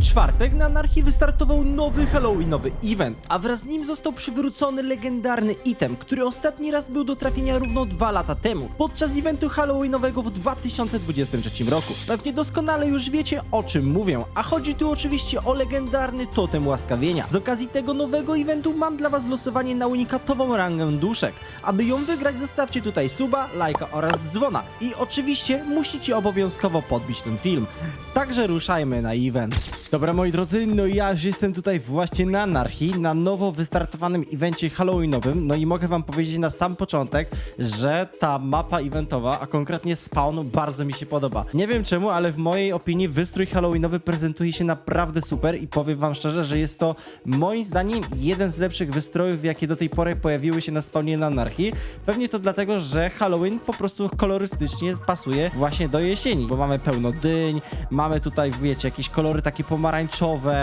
czwartek na Anarchii wystartował nowy Halloweenowy event, a wraz z nim został przywrócony legendarny item, który ostatni raz był do trafienia równo dwa lata temu, podczas eventu Halloweenowego w 2023 roku. Pewnie doskonale już wiecie o czym mówię, a chodzi tu oczywiście o legendarny totem łaskawienia. Z okazji tego nowego eventu mam dla was losowanie na unikatową rangę duszek. Aby ją wygrać zostawcie tutaj suba, lajka oraz dzwona. I oczywiście musicie obowiązkowo podbić ten film. Także ruszajmy na event. Dobra moi drodzy, no ja już jestem tutaj właśnie na Anarchii, na nowo wystartowanym evencie halloweenowym, no i mogę wam powiedzieć na sam początek, że ta mapa eventowa, a konkretnie spawn, bardzo mi się podoba. Nie wiem czemu, ale w mojej opinii wystrój halloweenowy prezentuje się naprawdę super i powiem wam szczerze, że jest to moim zdaniem jeden z lepszych wystrojów, jakie do tej pory pojawiły się na spawnie na Anarchii. Pewnie to dlatego, że Halloween po prostu kolorystycznie pasuje właśnie do jesieni, bo mamy pełno dyń, mamy tutaj, wiecie, jakieś kolory takie pomarańczowe,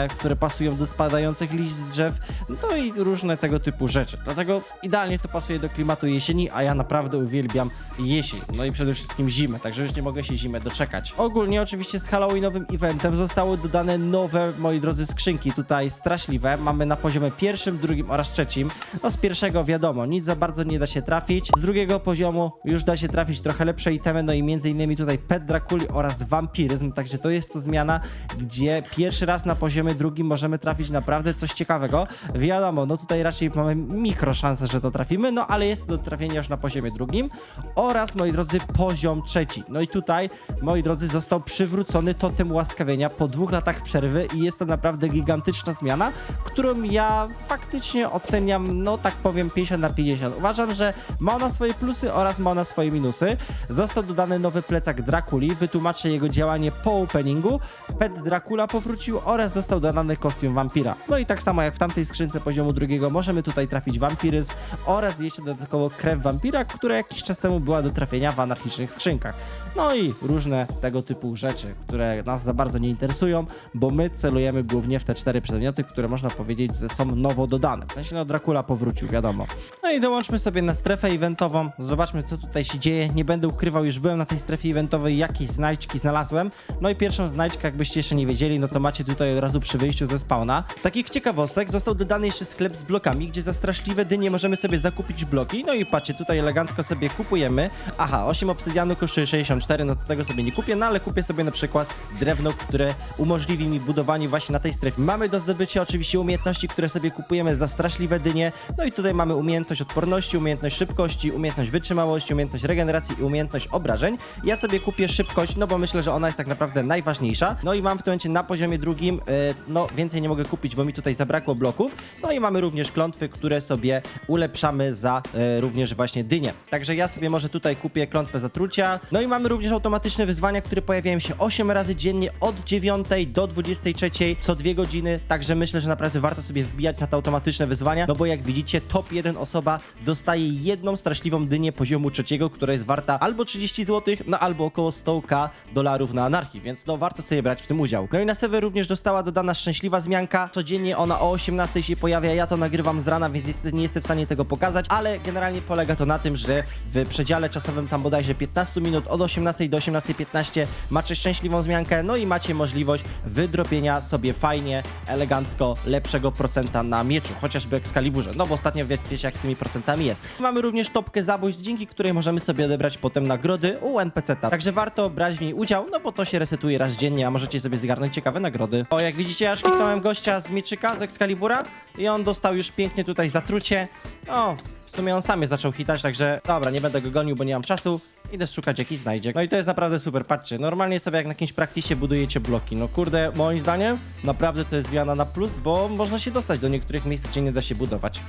które pasują do spadających liść z drzew, no i różne tego typu rzeczy. Dlatego idealnie to pasuje do klimatu jesieni, a ja naprawdę uwielbiam jesień, no i przede wszystkim zimę, także już nie mogę się zimę doczekać. Ogólnie oczywiście z Halloweenowym eventem zostały dodane nowe, moi drodzy, skrzynki tutaj straszliwe. Mamy na poziomie pierwszym, drugim oraz trzecim. No z pierwszego wiadomo, nic za bardzo nie da się trafić. Z drugiego poziomu już da się trafić trochę lepsze itemy, no i między innymi tutaj Pet Draculi oraz Vampiryzm, także to jest to zmiana, gdzie pierwszy raz na poziomie drugim możemy trafić naprawdę coś ciekawego. Wiadomo, no tutaj raczej mamy mikro szanse, że to trafimy, no ale jest do trafienia już na poziomie drugim oraz, moi drodzy, poziom trzeci. No i tutaj, moi drodzy, został przywrócony totem łaskawienia po dwóch latach przerwy i jest to naprawdę gigantyczna zmiana, którą ja faktycznie oceniam, no tak powiem, 50 na 50. Uważam, że ma ona swoje plusy oraz ma ona swoje minusy. Został dodany nowy plecak Drakuli, wytłumaczę jego działanie po openingu. Pet Dracula powrócił oraz został dodany kostium wampira. No i tak samo jak w tamtej skrzynce poziomu drugiego możemy tutaj trafić wampiryzm oraz jeszcze dodatkowo krew wampira, która jakiś czas temu była do trafienia w anarchicznych skrzynkach. No i różne tego typu rzeczy, które nas za bardzo nie interesują, bo my celujemy głównie w te cztery przedmioty, które można powiedzieć, są nowo dodane. W sensie no Dracula powrócił, wiadomo. No i dołączmy sobie na strefę eventową, zobaczmy co tutaj się dzieje. Nie będę ukrywał, już byłem na tej strefie eventowej, jakieś znajdźki znalazłem. No i pierwszą znajdźkę, jakbyście jeszcze nie wiedzieli, no to macie tutaj od razu przy wyjściu ze spawna. Z takich ciekawostek został dodany jeszcze sklep z blokami, gdzie za straszliwe dynie możemy sobie zakupić bloki. No i patrzcie, tutaj elegancko sobie kupujemy. Aha, 8 obsydianu kosztuje 64, no to tego sobie nie kupię, no ale kupię sobie na przykład drewno, które umożliwi mi budowanie właśnie na tej strefie. Mamy do zdobycia oczywiście umiejętności, które sobie kupujemy za straszliwe dynie. No i tutaj mamy umiejętność odporności, umiejętność szybkości, umiejętność wytrzymałości, umiejętność regeneracji i umiejętność obrażeń. Ja sobie kupię szybkość, no bo myślę, że ona jest tak naprawdę najważniejsza. No i mam w tym momencie na poziomie drugim, e, no więcej nie mogę kupić, bo mi tutaj zabrakło bloków. No i mamy również klątwy, które sobie ulepszamy za e, również właśnie dynię. Także ja sobie może tutaj kupię klątwę zatrucia. No i mamy również automatyczne wyzwania, które pojawiają się 8 razy dziennie od 9 do 23 co dwie godziny. Także myślę, że naprawdę warto sobie wbijać na te automatyczne wyzwania, no bo jak widzicie, top 1 osoba dostaje jedną straszliwą dynię poziomu trzeciego, która jest warta albo 30 zł, no albo około 100k dolarów na anarchii, więc no warto sobie brać w tym udział. No i na serwer również dostała dodana szczęśliwa zmianka. Codziennie ona o 18 się pojawia. Ja to nagrywam z rana, więc nie jestem w stanie tego pokazać, ale generalnie polega to na tym, że w przedziale czasowym tam bodajże 15 minut od 18 do 18.15 macie szczęśliwą zmiankę, no i macie możliwość wydropienia sobie fajnie, elegancko lepszego procenta na mieczu, chociażby Excaliburze, no bo ostatnio wie, wiecie jak z tymi procentami jest. Mamy również topkę zabójstw, dzięki której możemy sobie odebrać potem nagrody u NPC-ta, także warto brać w niej udział, no bo to się resetuje raz dziennie, a możecie sobie zgarnąć ciekawe nagrody. O, jak widzicie, ja kliknąłem gościa z mieczyka, z Excalibura i on dostał już pięknie tutaj zatrucie. O, sumie on sam je zaczął hitać, także dobra, nie będę go gonił, bo nie mam czasu. Idę szukać jakiś znajdzie. No i to jest naprawdę super, patrzcie, normalnie sobie jak na jakimś praktisie budujecie bloki. No kurde, moim zdaniem naprawdę to jest zmiana na plus, bo można się dostać do niektórych miejsc, gdzie nie da się budować.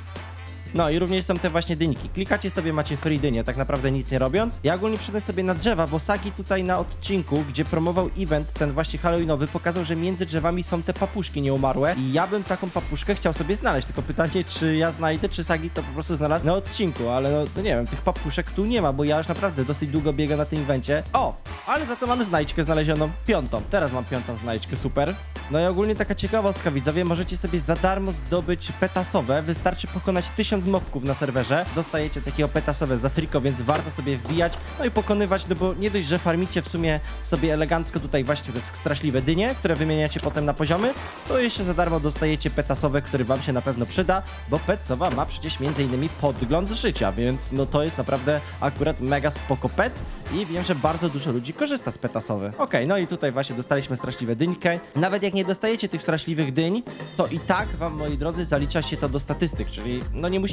No i również są te właśnie dyniki. Klikacie sobie, macie free dynię, tak naprawdę nic nie robiąc. Ja ogólnie przyszedłem sobie na drzewa, bo Sagi tutaj na odcinku, gdzie promował event, ten właśnie halloweenowy, pokazał, że między drzewami są te papuszki nieumarłe i ja bym taką papuszkę chciał sobie znaleźć, tylko pytanie, czy ja znajdę, czy Sagi to po prostu znalazł na odcinku, ale no, no nie wiem, tych papuszek tu nie ma, bo ja już naprawdę dosyć długo biegam na tym evencie. O, ale za to mamy znajdźkę znalezioną, piątą. Teraz mam piątą znajdźkę, super. No i ogólnie taka ciekawostka, widzowie, możecie sobie za darmo zdobyć petasowe, wystarczy pokonać 1000 tysiąc mobków na serwerze, dostajecie takiego petasowe za friko, więc warto sobie wbijać, no i pokonywać, no bo nie dość, że farmicie w sumie sobie elegancko tutaj właśnie te straszliwe dynie, które wymieniacie potem na poziomy, to jeszcze za darmo dostajecie petasowe, który wam się na pewno przyda, bo petsowa ma przecież między innymi podgląd życia, więc no to jest naprawdę akurat mega spoko pet i wiem, że bardzo dużo ludzi korzysta z petasowy. Okej, no i tutaj właśnie dostaliśmy straszliwe dyńkę. Nawet jak nie dostajecie tych straszliwych dyń, to i tak wam, moi drodzy, zalicza się to do statystyk, czyli no nie musicie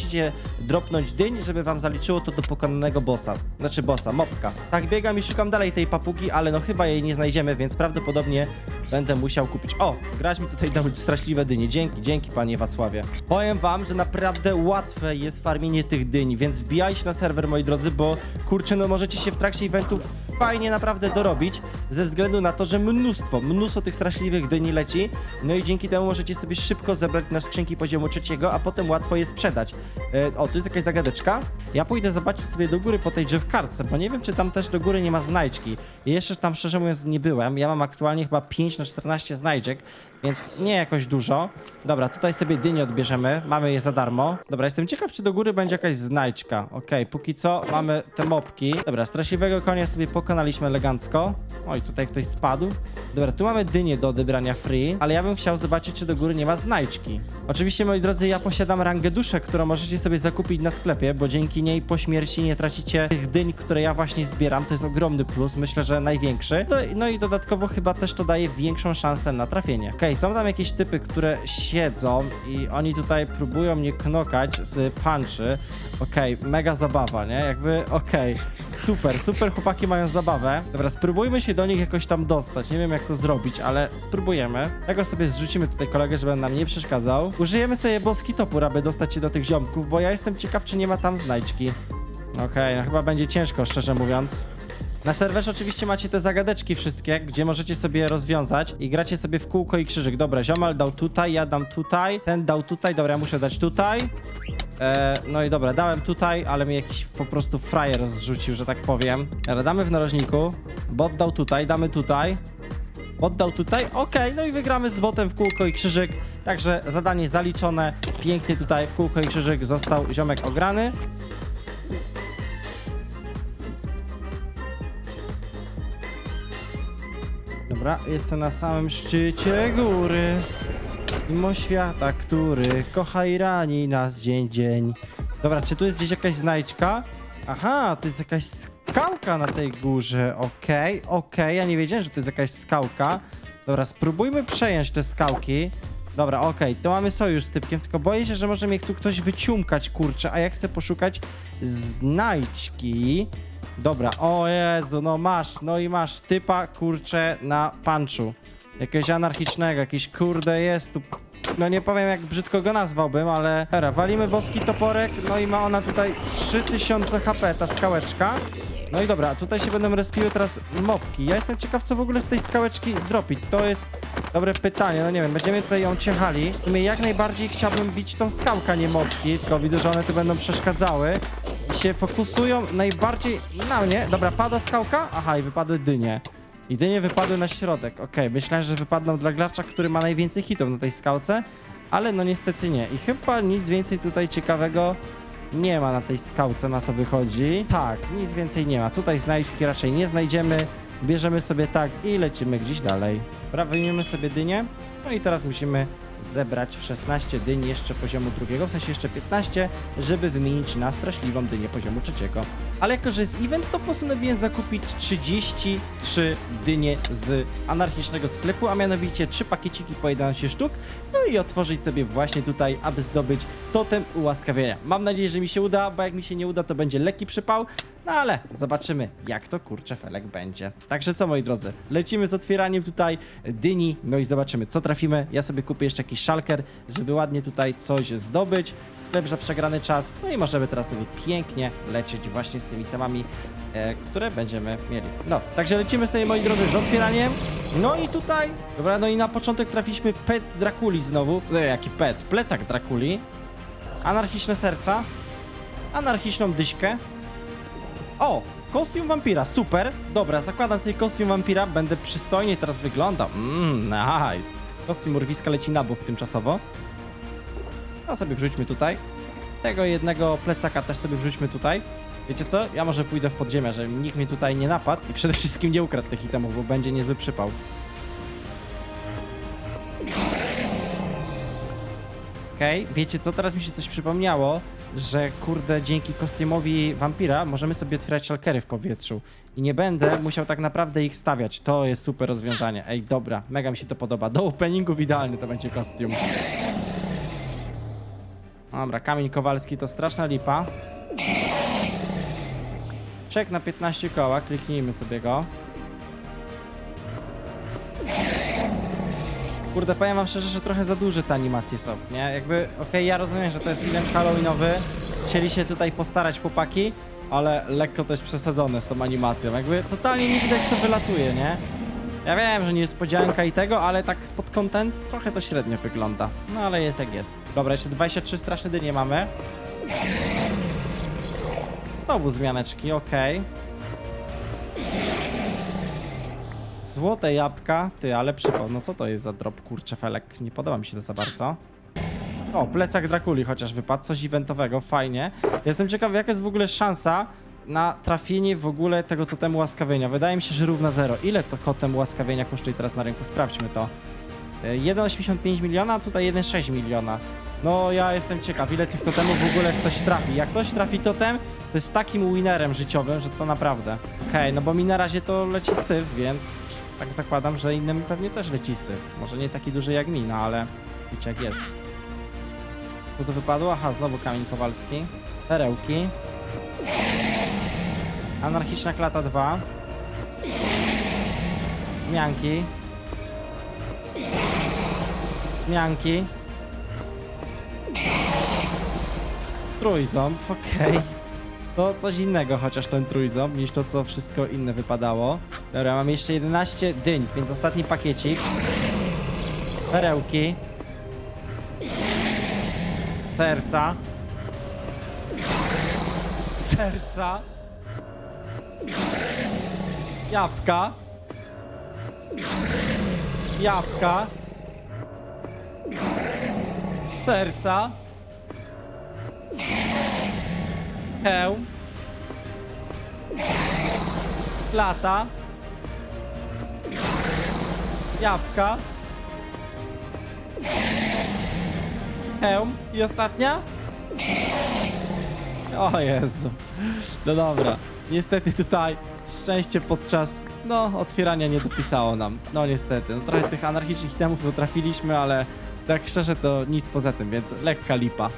dropnąć dyń, żeby wam zaliczyło to do pokonanego bossa. Znaczy bossa, mopka. Tak biegam i szukam dalej tej papugi, ale no chyba jej nie znajdziemy, więc prawdopodobnie będę musiał kupić. O, grać mi tutaj dał straszliwe dynie. Dzięki, dzięki panie Wacławie. Powiem wam, że naprawdę łatwe jest farmienie tych dyń, więc wbijajcie na serwer, moi drodzy, bo kurczę, no możecie się w trakcie eventów fajnie naprawdę dorobić, ze względu na to, że mnóstwo, mnóstwo tych straszliwych dyni leci, no i dzięki temu możecie sobie szybko zebrać na skrzynki poziomu trzeciego, a potem łatwo je sprzedać. E, o, tu jest jakaś zagadeczka. Ja pójdę zobaczyć sobie do góry po tej drzewkarce, bo nie wiem, czy tam też do góry nie ma znajdźki. I jeszcze tam, szczerze mówiąc, nie byłem. Ja mam aktualnie chyba 5 na 14 znajdziek, więc nie jakoś dużo. Dobra, tutaj sobie dynie odbierzemy, mamy je za darmo. Dobra, jestem ciekaw, czy do góry będzie jakaś znajdźka. Okej, póki co mamy te mopki. Dobra, straszliwego konia sobie pokonaliśmy elegancko. Oj, tutaj ktoś spadł. Dobra, tu mamy dynię do odebrania free, ale ja bym chciał zobaczyć, czy do góry nie ma znajdźki. Oczywiście, moi drodzy, ja posiadam rangę duszę, którą możecie sobie zakupić na sklepie, bo dzięki niej po śmierci nie tracicie tych dyń, które ja właśnie zbieram. To jest ogromny plus, myślę, że największy. No, no i dodatkowo chyba też to daje większą szansę na trafienie. Okej, są tam jakieś typy, które siedzą i oni tutaj próbują mnie knokać z punchy. Okej, mega zabawa, nie? Jakby, okej, super, super chłopaki mają zabawę. Dobra, spróbujmy się do nich jakoś tam dostać. Nie wiem jak to zrobić, ale spróbujemy. Tego sobie zrzucimy tutaj kolegę, żeby nam nie przeszkadzał. Użyjemy sobie boski topór, aby dostać się do tych ziomków, bo ja jestem ciekaw, czy nie ma tam znajdźki. Okej, no chyba będzie ciężko, szczerze mówiąc. Na serwerze oczywiście macie te zagadeczki wszystkie, gdzie możecie sobie rozwiązać i gracie sobie w kółko i krzyżyk. Dobra, ziomal dał tutaj, ja dam tutaj, ten dał tutaj, dobra, ja muszę dać tutaj. E, no i dobra, dałem tutaj, ale mi jakiś po prostu frajer zrzucił, że tak powiem. Dobra, damy w narożniku, bot dał tutaj, damy tutaj. Bot dał tutaj, okej, no i wygramy z botem w kółko i krzyżyk. Także zadanie zaliczone, pięknie tutaj w kółko i krzyżyk został ziomek ograny. Dobra, jestem na samym szczycie góry. Mimo świata, który kocha i rani nas dzień dzień. Dobra, czy tu jest gdzieś jakaś znajdźka? Aha, to jest jakaś skałka na tej górze. Okej, okej, ja nie wiedziałem, że to jest jakaś skałka. Dobra, spróbujmy przejąć te skałki. Dobra, okej, to mamy sojusz z typkiem, tylko boję się, że może mnie tu ktoś wyciumkać, kurczę, a ja chcę poszukać znajdźki. Dobra, o Jezu, no masz, no i masz typa, kurczę, na punchu. Jakiegoś anarchicznego, jakiś kurde jest tu. No nie powiem jak brzydko go nazwałbym, ale... Dobra, walimy boski toporek, no i ma ona tutaj 3000 HP, ta skałeczka. No i dobra, tutaj się będą respiły teraz mopki. Ja jestem ciekaw, co w ogóle z tej skałeczki dropi. To jest dobre pytanie, no nie wiem, będziemy tutaj ją ciechali. W sumie jak najbardziej chciałbym bić tą skałkę, a nie mopki, tylko widzę, że one tu będą przeszkadzały. I się fokusują najbardziej na mnie. Dobra, pada skałka? Aha, i wypadły dynie. I dynie wypadły na środek. Okej, myślałem, że wypadną dla gracza, który ma najwięcej hitów na tej skałce, ale no niestety nie. I chyba nic więcej tutaj ciekawego nie ma na tej skałce, na to wychodzi. Tak, nic więcej nie ma. Tutaj znajdźki raczej nie znajdziemy. Bierzemy sobie tak i lecimy gdzieś dalej. Dobra, sobie dynię. No i teraz musimy zebrać 16 dyń jeszcze poziomu drugiego, w sensie jeszcze 15, żeby wymienić na straszliwą dynię poziomu trzeciego. Ale jako, że jest event, to postanowiłem zakupić 33 dynie z anarchicznego sklepu, a mianowicie 3 pakieciki po 11 sztuk, no i otworzyć sobie właśnie tutaj, aby zdobyć totem ułaskawienia. Mam nadzieję, że mi się uda, bo jak mi się nie uda, to będzie lekki przypał, no ale zobaczymy, jak to kurczę felek będzie. Także co, moi drodzy, lecimy z otwieraniem tutaj dyni, no i zobaczymy, co trafimy. Ja sobie kupię jeszcze jakiś szalker, żeby ładnie tutaj coś zdobyć. Sklep za przegrany czas, no i możemy teraz sobie pięknie lecieć właśnie z tymi temami, e, które będziemy mieli. No, także lecimy sobie, moi drodzy, z otwieraniem. No i tutaj, dobra, no i na początek trafiliśmy pet Drakuli znowu. E, jaki pet? Plecak Drakuli. Anarchiczne serca. Anarchiczną dyśkę. O! Kostium wampira, super. Dobra, zakładam sobie kostium wampira, będę przystojnie teraz wyglądał. Mmm, nice. Kostium urwiska leci na bok tymczasowo. No sobie wrzućmy tutaj. Tego jednego plecaka też sobie wrzućmy tutaj. Wiecie co? Ja może pójdę w podziemia, żeby nikt mnie tutaj nie napadł i przede wszystkim nie ukradł tych itemów, bo będzie niezły przypał. Okej, wiecie co? Teraz mi się coś przypomniało, że kurde, dzięki kostiumowi wampira możemy sobie otwierać szalkery w powietrzu. I nie będę musiał tak naprawdę ich stawiać. To jest super rozwiązanie. Ej, dobra, mega mi się to podoba. Do openingów idealny to będzie kostium. Dobra, kamień kowalski to straszna lipa. Czek na 15 koła, kliknijmy sobie go. Kurde, powiem wam szczerze, że trochę za duże te animacje są, nie? Jakby, okej, ja rozumiem, że to jest event halloweenowy, chcieli się tutaj postarać chłopaki, ale lekko też przesadzone z tą animacją, jakby totalnie nie widać co wylatuje, nie? Ja wiem, że niespodzianka i tego, ale tak pod content trochę to średnio wygląda. No ale jest jak jest. Dobra, jeszcze 23 straszne dynie mamy. Znowu zmianeczki, okej. Złote jabłka. Ty, ale przypał. No co to jest za drop, kurczę, felek? Nie podoba mi się to za bardzo. O, plecak Drakuli chociaż wypadł. Coś eventowego, fajnie. Jestem ciekawy, jaka jest w ogóle szansa na trafienie w ogóle tego totemu łaskawienia. Wydaje mi się, że równa zero. Ile to totem łaskawienia kosztuje teraz na rynku? Sprawdźmy to. E, 1,85 miliona, a tutaj 1,6 miliona. No, ja jestem ciekaw, ile tych totemów w ogóle ktoś trafi. Jak ktoś trafi totem, to jest takim winerem życiowym, że to naprawdę. Okej, no bo mi na razie to leci syf, więc tak zakładam, że innym pewnie też leci syf. Może nie taki duży jak mi, no ale wiecie jak jest. Co to wypadło? Aha, znowu kamień kowalski. Perełki. Anarchiczna klata 2. Mianki. Mianki. Trójząb, okej. To coś innego chociaż ten trójząb niż to co wszystko inne wypadało. Dobra, mam jeszcze 11 dyń, więc ostatni pakiecik. Perełki. Serca. Serca. Jabłka. Jabłka. Serca. Hełm. Lata. Jabłka. Hełm. I ostatnia? O Jezu. No dobra. Niestety tutaj szczęście podczas, no, otwierania nie dopisało nam. No niestety. No, trochę tych anarchicznych itemów potrafiliśmy, ale tak szczerze to nic poza tym, więc lekka lipa.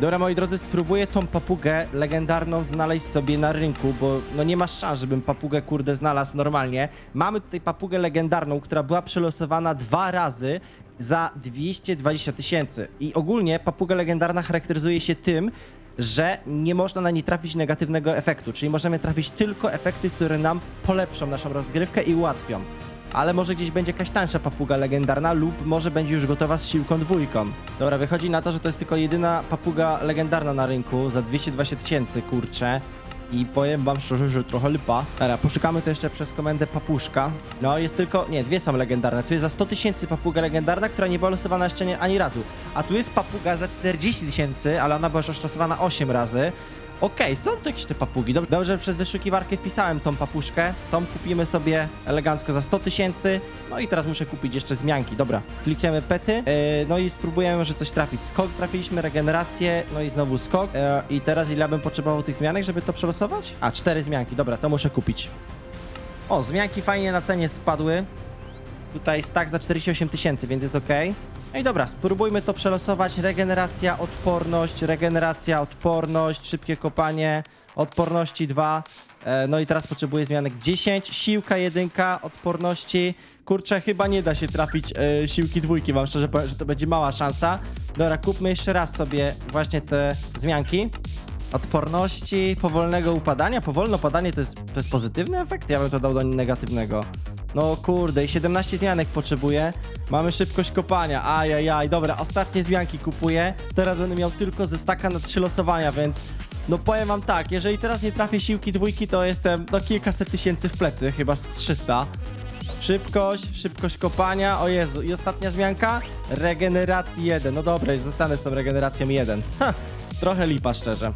Dobra, moi drodzy, spróbuję tą papugę legendarną znaleźć sobie na rynku, bo no nie ma szans, żebym papugę kurde znalazł normalnie. Mamy tutaj papugę legendarną, która była przelosowana dwa razy za 220 tysięcy. I ogólnie papuga legendarna charakteryzuje się tym, że nie można na niej trafić negatywnego efektu, czyli możemy trafić tylko efekty, które nam polepszą naszą rozgrywkę i ułatwią. Ale może gdzieś będzie jakaś tańsza papuga legendarna lub może będzie już gotowa z siłką dwójką. Dobra, wychodzi na to, że to jest tylko jedyna papuga legendarna na rynku za 220 tysięcy, kurczę. I powiem wam szczerze, że trochę lipa. Dobra, poszukamy to jeszcze przez komendę papuszka. No, jest tylko, nie, dwie są legendarne. Tu jest za 100 tysięcy papuga legendarna, która nie była losowana jeszcze ani razu. A tu jest papuga za 40 tysięcy, ale ona była już losowana 8 razy. Okej, są tu jakieś te papugi. Dob- Dobrze, przez wyszukiwarkę wpisałem tą papuszkę. Tą kupimy sobie elegancko za 100 tysięcy. No i teraz muszę kupić jeszcze zmianki. Dobra, klikniemy pety. Yy, no i spróbujemy może coś trafić. Skok trafiliśmy, regenerację, no i znowu skok. Yy, I teraz ile bym potrzebował tych zmianek, żeby to przelosować? A, cztery zmianki. Dobra, to muszę kupić. O, zmianki fajnie na cenie spadły. Tutaj stack za 48 tysięcy, więc jest ok. No i dobra, spróbujmy to przelosować. Regeneracja, odporność, regeneracja, odporność, szybkie kopanie, odporności 2. E, no i teraz potrzebuję zmianek 10, siłka 1, odporności. Kurczę, chyba nie da się trafić e, siłki dwójki, wam szczerze powiem, że to będzie mała szansa. Dobra, kupmy jeszcze raz sobie właśnie te zmianki. Odporności, powolnego upadania. Powolne upadanie to jest, to jest pozytywny efekt? Ja bym to dał do negatywnego. No kurde, i 17 zmianek potrzebuję. Mamy szybkość kopania. Ajajaj, dobra, ostatnie zmianki kupuję. Teraz będę miał tylko ze staka na trzy losowania, więc no powiem wam tak, jeżeli teraz nie trafię siłki dwójki, to jestem no kilkaset tysięcy w plecy, chyba z 300. Szybkość, szybkość kopania, o Jezu, i ostatnia zmianka? Regeneracji 1. No dobra, już zostanę z tą regeneracją 1. Ha, Trochę lipa, szczerze.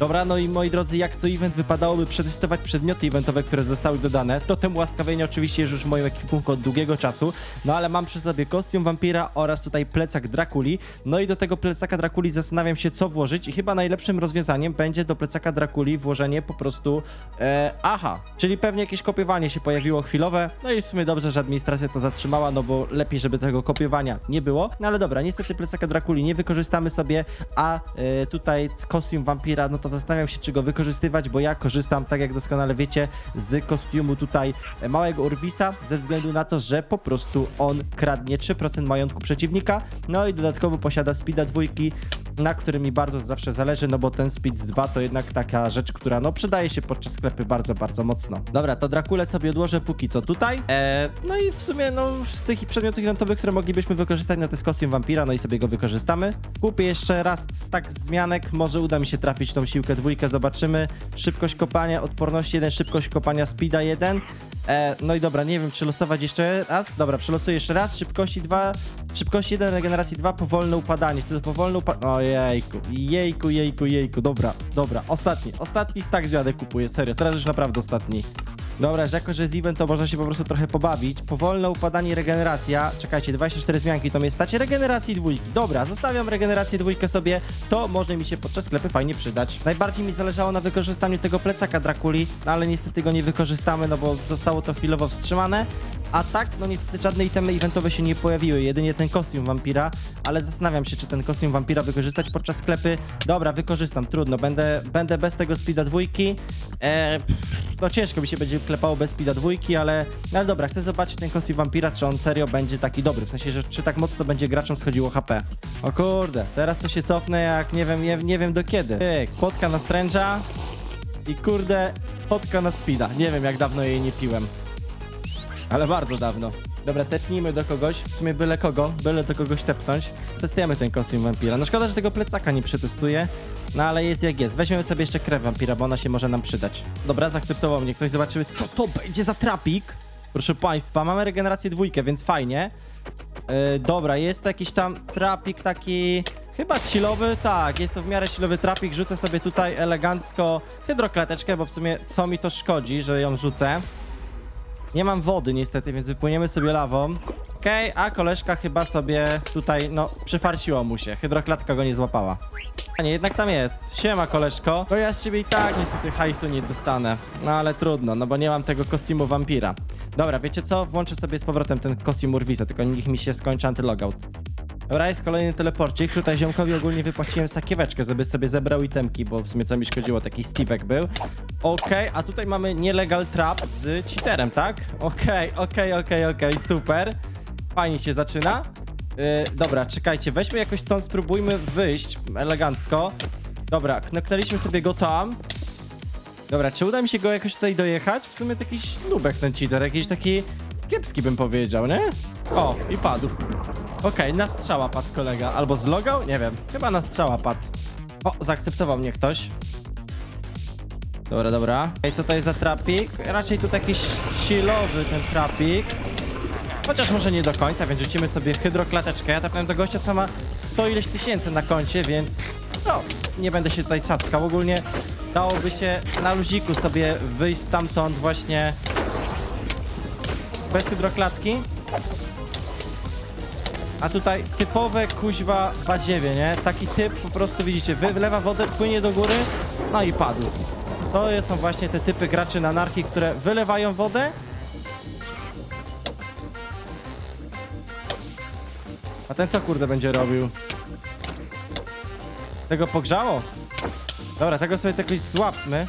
Dobra, no i moi drodzy, jak co event wypadałoby przetestować przedmioty eventowe, które zostały dodane. Totem łaskawienia oczywiście jest już w moim ekwipunku od długiego czasu, no ale mam przy sobie kostium wampira oraz tutaj plecak Drakuli. No i do tego plecaka Drakuli zastanawiam się, co włożyć i chyba najlepszym rozwiązaniem będzie do plecaka Drakuli włożenie po prostu e, aha, czyli pewnie jakieś kopiowanie się pojawiło chwilowe, no i w sumie dobrze, że administracja to zatrzymała, no bo lepiej, żeby tego kopiowania nie było. No ale dobra, niestety plecaka Drakuli nie wykorzystamy sobie, a e, tutaj kostium wampira, no to zastanawiam się, czy go wykorzystywać, bo ja korzystam, tak jak doskonale wiecie, z kostiumu tutaj małego Urwisa, ze względu na to, że po prostu on kradnie 3% majątku przeciwnika, no i dodatkowo posiada speeda dwójki, na którym mi bardzo zawsze zależy, no bo ten speed 2 to jednak taka rzecz, która no przydaje się podczas sklepy bardzo, bardzo mocno. Dobra, to Drakulę sobie odłożę póki co tutaj. E, no i w sumie no z tych przedmiotów eventowych, które moglibyśmy wykorzystać, no to jest kostium wampira, no i sobie go wykorzystamy. Kupię jeszcze raz stack zmianek, może uda mi się trafić tą siłkę dwójkę, zobaczymy. Szybkość kopania, odporność 1, szybkość kopania speeda 1. E, no i dobra, nie wiem, czy losować jeszcze raz. Dobra, przelosuję jeszcze raz. Szybkości 2, szybkość 1, regeneracji 2, powolne upadanie. Co to powolne upadanie? O jejku, jejku, jejku. Dobra, dobra. Ostatni, ostatni stack dziadek kupuję, serio. Teraz już naprawdę ostatni. Dobra, że jako, że jest event, to można się po prostu trochę pobawić. Powolne upadanie regeneracja. Czekajcie, 24 zmianki to mnie stać. Regeneracji dwójki. Dobra, zostawiam regenerację dwójkę sobie. To może mi się podczas sklepy fajnie przydać. Najbardziej mi zależało na wykorzystaniu tego plecaka Drakuli, no ale niestety go nie wykorzystamy, no bo zostało to chwilowo wstrzymane. A tak, no niestety żadne itemy eventowe się nie pojawiły, jedynie ten kostium wampira, ale zastanawiam się, czy ten kostium wampira wykorzystać podczas sklepy. Dobra, wykorzystam, trudno, będę, będę bez tego speeda dwójki. Eee, pff, no ciężko mi się będzie klepało bez speeda dwójki, ale, no ale dobra, chcę zobaczyć ten kostium wampira, czy on serio będzie taki dobry, w sensie, że czy tak mocno będzie graczom schodziło HP. O kurde, teraz to się cofnę jak nie wiem, nie, nie wiem do kiedy. Tyk, płotka na stręża i kurde, potka na speeda. Nie wiem jak dawno jej nie piłem. Ale bardzo dawno. Dobra, tepnijmy do kogoś, w sumie byle kogo, byle do kogoś tepnąć. Testujemy ten kostium wampira. No szkoda, że tego plecaka nie przetestuję, no ale jest jak jest. Weźmiemy sobie jeszcze krew wampira, bo ona się może nam przydać. Dobra, zaakceptował mnie ktoś, zobaczymy co to będzie za trapik. Proszę państwa, mamy regenerację dwójkę, więc fajnie. Yy, dobra, jest jakiś tam trapik taki... Chyba chillowy, tak, jest to w miarę chillowy trapik, rzucę sobie tutaj elegancko hydroklateczkę, bo w sumie co mi to szkodzi, że ją rzucę. Nie mam wody niestety, więc wypłyniemy sobie lawą. Okej, a koleżka chyba sobie tutaj, no, przyfarciło mu się. Hydroklatka go nie złapała. A nie, jednak tam jest. Siema, koleżko. To ja z ciebie i tak niestety hajsu nie dostanę. No ale trudno, no bo nie mam tego kostiumu wampira. Dobra, wiecie co? Włączę sobie z powrotem ten kostium Urwisa, tylko niech mi się skończy antylogout. Dobra, jest kolejny teleporcik. Tutaj ziomkowi ogólnie wypłaciłem sakieweczkę, żeby sobie zebrał itemki, bo w sumie co mi szkodziło, taki Steve'ek był. Okej, a tutaj mamy nielegal trap z cheaterem, tak? Okej, okej, okej, okej, super. Fajnie się zaczyna. Yy, dobra, czekajcie, weźmy jakoś stąd, spróbujmy wyjść elegancko. Dobra, knoknęliśmy sobie go tam. Dobra, czy uda mi się go jakoś tutaj dojechać? W sumie to jakiś ten cheater, jakiś taki kiepski bym powiedział, nie? O, i padł. Okej, na strzała padł kolega. Albo zlogał? Nie wiem. Chyba na strzała padł. O, zaakceptował mnie ktoś. Dobra, dobra. Ej, co to jest za trapik? Raczej tu taki silowy ten trapik. Chociaż może nie do końca, więc rzucimy sobie hydroklateczkę. Ja trafiłem do gościa, co ma 100 ileś tysięcy na koncie, więc no, nie będę się tutaj cackał. Ogólnie dałoby się na luziku sobie wyjść stamtąd właśnie bez hydroklatki. A tutaj typowe kuźwa badziewie, nie? Taki typ po prostu widzicie, wy- wylewa wodę, płynie do góry, no i padł. To są właśnie te typy graczy na anarchii, które wylewają wodę. A ten co kurde będzie robił? Tego pogrzało? Dobra, tego sobie jakoś złapmy.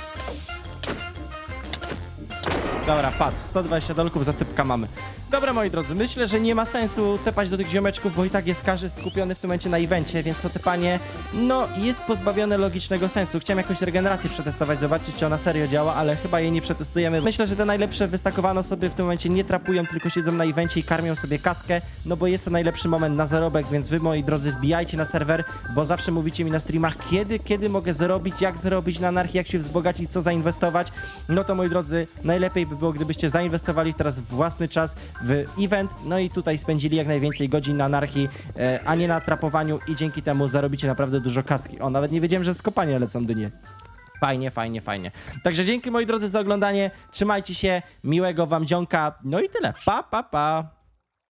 Dobra, padł. 120 dolków za typka mamy. Dobra, moi drodzy, myślę, że nie ma sensu tepać do tych ziomeczków, bo i tak jest każdy skupiony w tym momencie na evencie, więc to tepanie, no, jest pozbawione logicznego sensu. Chciałem jakąś regenerację przetestować, zobaczyć, czy ona serio działa, ale chyba jej nie przetestujemy. Myślę, że te najlepsze wystakowano sobie w tym momencie nie trapują, tylko siedzą na evencie i karmią sobie kaskę, no bo jest to najlepszy moment na zarobek, więc wy, moi drodzy, wbijajcie na serwer, bo zawsze mówicie mi na streamach, kiedy, kiedy mogę zarobić, jak zarobić na anarchii, jak się wzbogacić, co zainwestować. No to, moi drodzy, najlepiej by było, gdybyście zainwestowali teraz własny czas, w event, no i tutaj spędzili jak najwięcej godzin na anarchii, e, a nie na trapowaniu i dzięki temu zarobicie naprawdę dużo kaski. O, nawet nie wiedziałem, że z kopania lecą dynie. Fajnie, fajnie, fajnie. Także dzięki moi drodzy za oglądanie. Trzymajcie się, miłego wam dzionka. No i tyle. Pa, pa, pa.